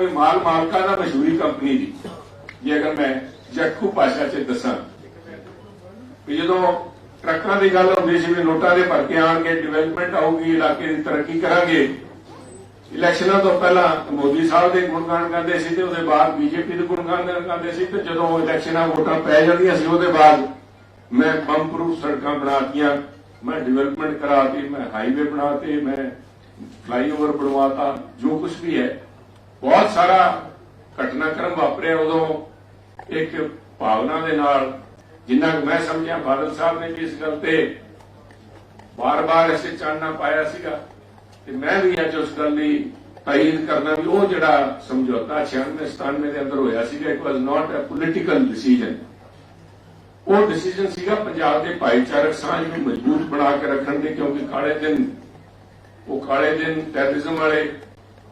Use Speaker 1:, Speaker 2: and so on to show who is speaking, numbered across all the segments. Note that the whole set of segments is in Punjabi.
Speaker 1: ਮਾਲ ਮਾਲਕਾਂ ਦਾ ਮਸ਼ਹੂਰੀ ਕੰਪਨੀ ਦੀ ਜੇ ਅਗਰ ਮੈਂ ਜੱਖੂ ਭਾਸ਼ਾ 'ਚ ਦੱਸਾਂ, ਵੀ ਜਦੋਂ ਟਰੱਕਾਂ ਦੀ ਗੱਲ ਹੁੰਦੀ ਸੀ ਵੀ ਨੋਟਾਂ ਦੇ ਭਰ ਕੇ ਆਣਗੇ ਡਿਵੈਲਪਮੈਂਟ ਆਊਗੀ, ਇਲਾਕੇ ਦੀ ਤਰੱਕੀ ਕਰਾਂਗੇ, ਇਲੈਕਸ਼ਨਾਂ ਤੋਂ ਪਹਿਲਾਂ ਮੋਦੀ ਸਾਹਿਬ ਦੇ ਗੁਣਗਾਨ ਕਰਦੇ ਸੀ ਤੇ ਉਹਦੇ ਬਾਅਦ ਬੀਜੇਪੀ ਦੇ ਗੁਣਗਾਨ ਕਰਦੇ ਸੀ ਤੇ ਜਦੋਂ ਇਲੈਕਸ਼ਨਾਂ ਵੋਟਾਂ ਪੈ ਜਾਂਦੀਆਂ ਸੀ, ਉਹਦੇ ਬਾਅਦ ਮੈਂ ਬੰਮ ਪ੍ਰੂਫ ਸੜਕਾਂ ਬਣਾਤੀਆਂ, ਮੈਂ ਡਿਵੈਲਪਮੈਂਟ ਕਰਾਤੀ, ਮੈਂ ਹਾਈਵੇ ਬਣਾਤੇ, ਮੈਂ ਫਲਾਈਓਵਰ ਬਣਵਾਤਾ, ਜੋ ਕੁਝ ਵੀ ਹੈ। ਬਹੁਤ ਸਾਰਾ ਘਟਨਾਕ੍ਰਮ ਵਾਪਰਿਆ ਉਦੋਂ। ਇੱਕ ਭਾਵਨਾ ਦੇ ਨਾਲ, ਜਿੰਨਾ ਕੁ ਮੈਂ ਸਮਝਿਆ, ਬਾਦਲ ਸਾਹਿਬ ਨੇ ਵੀ ਇਸ ਗੱਲ ਤੇ ਬਾਰ-ਬਾਰ ਇਸੇ ਚਾਨਣਾ ਪਾਇਆ ਸੀਗਾ ਤੇ ਮੈਂ ਵੀ ਅੱਜ ਉਸ ਗੱਲ ਦੀ ਤਾਇਦ ਕਰਨਾ ਵੀ ਉਹ ਜਿਹੜਾ ਸਮਝੌਤਾ 96 97 ਦੇ ਅੰਦਰ ਹੋਇਆ ਸੀਗਾ it was not a political decision ਉਹ ਡਿਸੀਜਨ ਸੀਗਾ ਪੰਜਾਬ ਦੇ ਭਾਈਚਾਰਕ ਸਾਂਝ ਨੂੰ ਮਜ਼ਬੂਤ ਬਣਾ ਕੇ ਰੱਖਣ ਦੇ, ਕਿਉਂਕਿ ਕਾਲੇ ਦਿਨ, ਉਹ ਕਾਲੇ ਦਿਨ ਟੈਰਰਿਜ਼ਮ ਵਾਲੇ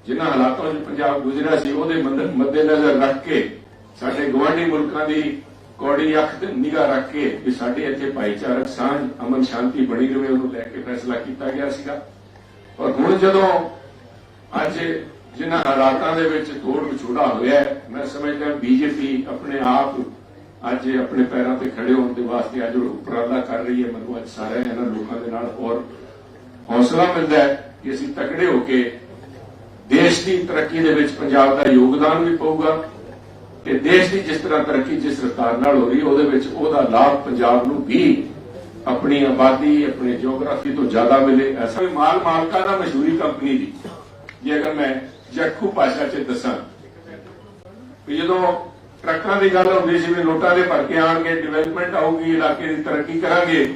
Speaker 1: ਜਿਨ੍ਹਾਂ ਹਾਲਾਤਾਂ 'ਚ ਪੰਜਾਬ ਗੁਜ਼ਰਿਆ ਸੀ, ਉਹਦੇ ਮੱਦੇਨਜ਼ਰ ਰੱਖ ਕੇ ਸਾਡੇ ਗਵਾਂਢੀ ਮੁਲਕਾਂ ਦੀ ਕੌੜੀ ਅੱਖ ਤੇ ਨਿਗਾਹ ਰੱਖ ਕੇ ਵੀ ਸਾਡੇ ਇੱਥੇ ਭਾਈਚਾਰਕ ਸਾਂਝ, ਅਮਨ, ਸ਼ਾਂਤੀ ਬਣੀ ਰਹੇ ਉਹਨੂੰ ਲੈ ਕੇ ਫੈਸਲਾ ਕੀਤਾ ਗਿਆ ਸੀਗਾ। ਔਰ ਹੁਣ ਜਦੋਂ ਅੱਜ ਜਿਨ੍ਹਾਂ ਹਾਲਾਤਾਂ ਦੇ ਵਿੱਚ ਤੋੜ ਵਿਛੋੜਾ ਹੋਇਆ ਮੈਂ ਸਮਝਦਾ ਬੀਜੇਪੀ ਆਪਣੇ ਆਪ ਅੱਜ ਆਪਣੇ ਪੈਰਾਂ ਤੇ ਖੜੇ ਹੋਣ ਦੇ ਵਾਸਤੇ ਅੱਜ ਉਪਰਾਲਾ ਕਰ ਰਹੀ ਹੈ। ਮੈਨੂੰ ਅੱਜ ਸਾਰੇ ਇਹਨਾਂ ਲੋਕਾਂ ਦੇ ਨਾਲ ਔਰ ਹੌਸਲਾ ਮਿਲਦਾ ਹੈ ਕਿ ਅਸੀਂ ਤਕੜੇ ਹੋ ਕੇ ਦੇਸ਼ ਦੀ ਤਰੱਕੀ ਦੇ ਵਿੱਚ ਪੰਜਾਬ ਦਾ ਯੋਗਦਾਨ ਵੀ ਪਊਗਾ ਤੇ ਦੇਸ਼ ਦੀ ਜਿਸ ਤਰ੍ਹਾਂ ਤਰੱਕੀ ਜਿਸ ਰਫ਼ਤਾਰ ਨਾਲ ਹੋ ਰਹੀ ਹੈ, ਉਹਦੇ ਵਿੱਚ ਉਹਦਾ ਲਾਭ ਪੰਜਾਬ ਨੂੰ ਵੀ ਆਪਣੀ ਆਬਾਦੀ, ਆਪਣੇ ਜੀਓਗ੍ਰਾਫੀ ਤੋਂ ਜ਼ਿਆਦਾ ਮਿਲੇ। ਐਸਾ ਵੀ ਮਾਲ ਮਾਲਕਾਂ ਦਾ ਮਸ਼ਹੂਰੀ ਕੰਪਨੀ ਦੀ ਜੇ ਅਗਰ ਮੈਂ ਜੱਖੂ ਭਾਸ਼ਾ 'ਚ ਦੱਸਾਂ, ਵੀ ਜਦੋਂ ਟਰੱਕਾਂ ਦੀ ਗੱਲ ਹੁੰਦੀ ਸੀ ਵੀ ਨੋਟਾਂ ਦੇ ਭਰ ਕੇ ਆਣਗੇ ਡਿਵੈਲਪਮੈਂਟ ਆਊਗੀ, ਇਲਾਕੇ ਦੀ ਤਰੱਕੀ ਕਰਾਂਗੇ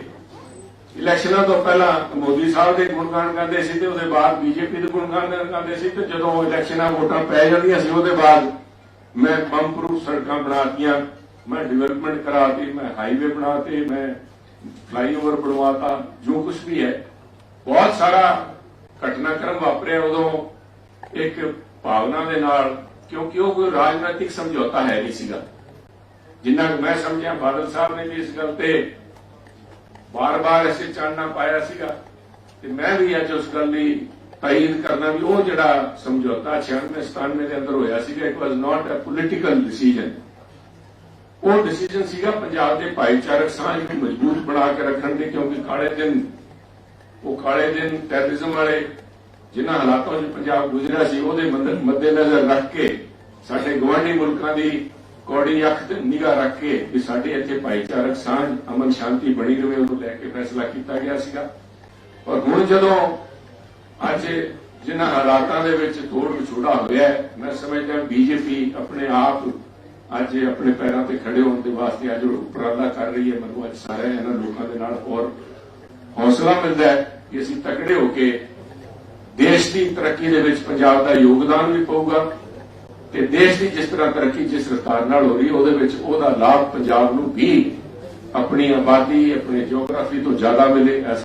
Speaker 1: ਇਲੈਕਸ਼ਨਾਂ ਤੋਂ ਪਹਿਲਾਂ ਮੋਦੀ ਸਾਹਿਬ ਦੇ ਗੁਣਗਾਨ ਕਰਦੇ ਸੀ ਤੇ ਉਹਦੇ ਬਾਅਦ ਬੀਜੇਪੀ ਦੇ ਗੁਣਗਾਨ ਕਰਦੇ ਸੀ ਤੇ ਜਦੋਂ ਇਲੈਕਸ਼ਨਾਂ ਵੋਟਾਂ ਪੈ ਜਾਂਦੀਆਂ ਸੀ, ਉਹਦੇ ਬਾਅਦ ਮੈਂ ਬੰਮ ਪ੍ਰੂਫ ਸੜਕਾਂ ਬਣਾਤੀਆਂ, ਮੈਂ ਡਿਵੈਲਪਮੈਂਟ ਕਰਾਤੀ, ਮੈਂ ਹਾਈਵੇ ਬਣਾਤੇ, ਮੈਂ ਫਲਾਈਓਵਰ ਬਣਵਾਤਾ, ਜੋ ਕੁਝ ਵੀ ਹੈ। ਬਹੁਤ ਸਾਰਾ ਘਟਨਾਕ੍ਰਮ ਵਾਪਰਿਆ ਉਦੋਂ ਇੱਕ ਭਾਵਨਾ ਦੇ ਨਾਲ, ਕਿਉਂਕਿ ਉਹ ਕੋਈ ਰਾਜਨੀਤਿਕ ਸਮਝੌਤਾ ਹੈ ਨਹੀਂ ਸੀਗਾ। ਜਿੰਨਾ ਮੈਂ ਸਮਝਿਆ, ਬਾਦਲ ਸਾਹਿਬ ਨੇ ਵੀ ਇਸ ਗੱਲ ਤੇ ਬਾਰ-ਬਾਰ ਇਸੇ ਚਾਨਣਾ ਪਾਇਆ ਸੀਗਾ ਤੇ ਮੈਂ ਵੀ ਅੱਜ ਉਸ ਗੱਲ ਦੀ ਤਾਇਦ ਕਰਨਾ ਵੀ ਉਹ ਜਿਹੜਾ ਸਮਝੌਤਾ 96 97 ਦੇ ਅੰਦਰ ਹੋਇਆ ਸੀਗਾ it was not a political decision ਉਹ ਡਿਸੀਜਨ ਸੀਗਾ ਪੰਜਾਬ ਦੇ ਭਾਈਚਾਰਕ, ਸਾਂਝ ਨੂੰ ਮਜ਼ਬੂਤ ਬਣਾ ਕੇ ਰੱਖਣ ਦੇ, ਕਿਉਂਕਿ ਕਾਲੇ ਦਿਨ, ਉਹ ਕਾਲੇ ਦਿਨ ਟੈਰਰਿਜ਼ਮ ਵਾਲੇ ਜਿਨ੍ਹਾਂ ਹਾਲਾਤਾਂ 'ਚ ਪੰਜਾਬ ਗੁਜ਼ਰਿਆ ਸੀ, ਉਹਦੇ ਮੰਦ- ਮੱਦੇਨਜ਼ਰ ਰੱਖ ਕੇ ਸਾਡੇ ਗਵਾਂਢੀ ਮੁਲਕਾਂ ਦੀ ਕੌੜੀ ਅੱਖ ਤੇ ਨਿਗਾਹ ਰੱਖ ਕੇ ਵੀ ਸਾਡੇ ਇੱਥੇ ਭਾਈਚਾਰਕ ਸਾਂਝ ਅਮਨ ਸ਼ਾਂਤੀ ਬਣੀ ਰਹੇ ਉਹਨੂੰ ਲੈ ਕੇ ਫੈਸਲਾ ਕੀਤਾ ਗਿਆ ਸੀਗਾ। ਔਰ ਹੁਣ ਜਦੋਂ ਅੱਜ ਜਿਨ੍ਹਾਂ ਹਾਲਾਤਾਂ ਦੇ ਵਿੱਚ ਤੋੜ ਵਿਛੋੜਾ ਹੋਇਆ ਹੈ, ਮੈਂ ਸਮਝਦਾ ਬੀਜੇਪੀ ਆਪਣੇ ਆਪ ਅੱਜ ਆਪਣੇ ਪੈਰਾਂ ਤੇ ਖੜੇ ਹੋਣ ਦੇ ਵਾਸਤੇ ਅੱਜ ਉਪਰਾਲਾ ਕਰ ਰਹੀ ਹੈ। ਮੈਨੂੰ ਅੱਜ ਸਾਰੇ ਇਹਨਾਂ ਲੋਕਾਂ ਦੇ ਨਾਲ ਹੋਰ ਹੌਸਲਾ ਮਿਲਦਾ ਹੈ ਕਿ ਅਸੀਂ ਤਕੜੇ ਹੋ ਕੇ ਦੇਸ਼ ਦੀ ਤਰੱਕੀ ਦੇ ਵਿੱਚ ਪੰਜਾਬ ਦਾ ਯੋਗਦਾਨ ਵੀ ਪਊਗਾ। ਤੇ ਦੇਸ਼ ਦੀ ਜਿਸ ਤਰ੍ਹਾਂ ਤਰੱਕੀ, ਜਿਸ ਰਫ਼ਤਾਰ ਨਾਲ ਹੋ ਰਹੀ, ਉਹਦੇ ਵਿੱਚ ਉਹਦਾ ਲਾਭ ਪੰਜਾਬ ਨੂੰ ਵੀ ਆਪਣੀ ਆਬਾਦੀ, ਆਪਣੇ ਜੀਓਗ੍ਰਾਫੀ ਤੋਂ ਜ਼ਿਆਦਾ ਮਿਲੇ, ਐਸਾ